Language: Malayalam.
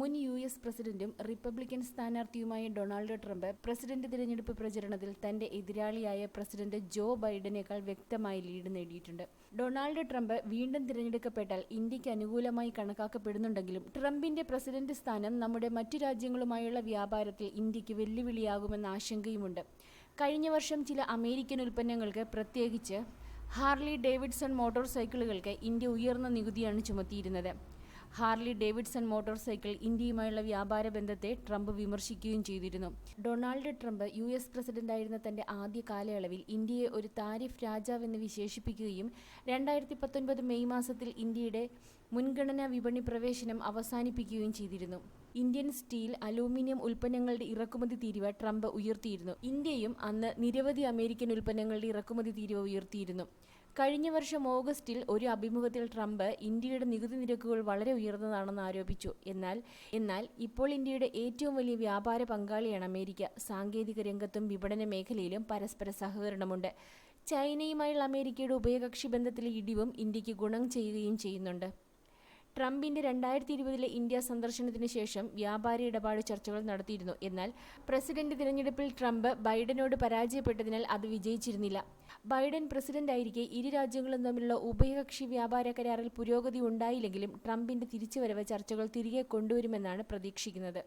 മുൻ യു എസ് പ്രസിഡന്റും റിപ്പബ്ലിക്കൻ സ്ഥാനാർത്ഥിയുമായ ഡൊണാൾഡ് ട്രംപ് പ്രസിഡന്റ് തിരഞ്ഞെടുപ്പ് പ്രചരണത്തിൽ തന്റെ എതിരാളിയായ പ്രസിഡന്റ് ജോ ബൈഡനേക്കാൾ വ്യക്തമായി ലീഡ് നേടിയിട്ടുണ്ട്. ഡൊണാൾഡ് ട്രംപ് വീണ്ടും തിരഞ്ഞെടുക്കപ്പെട്ടാൽ ഇന്ത്യയ്ക്ക് അനുകൂലമായി കണക്കാക്കപ്പെടുന്നുണ്ടെങ്കിലും ട്രംപിന്റെ പ്രസിഡന്റ് സ്ഥാനം നമ്മുടെ മറ്റു രാജ്യങ്ങളുമായുള്ള വ്യാപാരത്തിൽ ഇന്ത്യയ്ക്ക് വെല്ലുവിളിയാകുമെന്ന ആശങ്കയുമുണ്ട്. കഴിഞ്ഞ വർഷം ചില അമേരിക്കൻ ഉൽപ്പന്നങ്ങൾക്ക് പ്രത്യേകിച്ച് ഹാർലി ഡേവിഡ്സൺ മോട്ടോർ സൈക്കിളുകൾക്ക് ഇന്ത്യ ഉയർന്ന നികുതിയാണ് ചുമത്തിയിരുന്നത്. ഹാർലി ഡേവിഡ്സൺ മോട്ടോർ സൈക്കിൾ ഇന്ത്യയുമായുള്ള വ്യാപാര ബന്ധത്തെ ട്രംപ് വിമർശിക്കുകയും ചെയ്തിരുന്നു. ഡൊണാൾഡ് ട്രംപ് യു എസ് പ്രസിഡന്റായിരുന്ന തന്റെ ആദ്യ കാലയളവിൽ ഇന്ത്യയെ ഒരു താരിഫ് രാജാവെന്ന് വിശേഷിപ്പിക്കുകയും രണ്ടായിരത്തി പത്തൊൻപത് മെയ് മാസത്തിൽ ഇന്ത്യയുടെ മുൻഗണനാ വിപണി പ്രവേശനം അവസാനിപ്പിക്കുകയും ചെയ്തിരുന്നു. ഇന്ത്യൻ സ്റ്റീൽ അലൂമിനിയം ഉൽപ്പന്നങ്ങളുടെ ഇറക്കുമതി തീരുവ ട്രംപ് ഉയർത്തിയിരുന്നു. ഇന്ത്യയും അന്ന് നിരവധി അമേരിക്കൻ ഉൽപ്പന്നങ്ങളുടെ ഇറക്കുമതി തീരുവ ഉയർത്തിയിരുന്നു. കഴിഞ്ഞ വർഷം ഓഗസ്റ്റിൽ ഒരു അഭിമുഖത്തിൽ ട്രംപ് ഇന്ത്യയുടെ നികുതി നിരക്കുകൾ വളരെ ഉയർന്നതാണെന്ന് ആരോപിച്ചു. എന്നാൽ എന്നാൽ ഇപ്പോൾ ഇന്ത്യയുടെ ഏറ്റവും വലിയ വ്യാപാര പങ്കാളിയാണ് അമേരിക്ക. സാങ്കേതിക രംഗത്തും വിപണന മേഖലയിലും പരസ്പര സഹകരണമുണ്ട്. ചൈനയുമായുള്ള അമേരിക്കയുടെ ഉഭയകക്ഷി ബന്ധത്തിലെ ഇടിവും ഇന്ത്യയ്ക്ക് ഗുണം ചെയ്യുകയും ചെയ്യുന്നുണ്ട്. ട്രംപിന്റെ രണ്ടായിരത്തി ഇരുപതിലെ ഇന്ത്യ സന്ദർശനത്തിന് ശേഷം വ്യാപാര ഇടപാട് ചർച്ചകൾ നടത്തിയിരുന്നു. എന്നാൽ പ്രസിഡന്റ് തിരഞ്ഞെടുപ്പിൽ ട്രംപ് ബൈഡനോട് പരാജയപ്പെട്ടതിനാൽ അത് വിജയിച്ചിരുന്നില്ല. ബൈഡൻ പ്രസിഡന്റായിരിക്കെ ഇരു രാജ്യങ്ങളും തമ്മിലുള്ള ഉഭയകക്ഷി വ്യാപാര കരാറിൽ പുരോഗതി ഉണ്ടായില്ലെങ്കിലും ട്രംപിന്റെ തിരിച്ചുവരവ് ചർച്ചകൾ തിരികെ കൊണ്ടുവരുമെന്നാണ് പ്രതീക്ഷിക്കുന്നത്.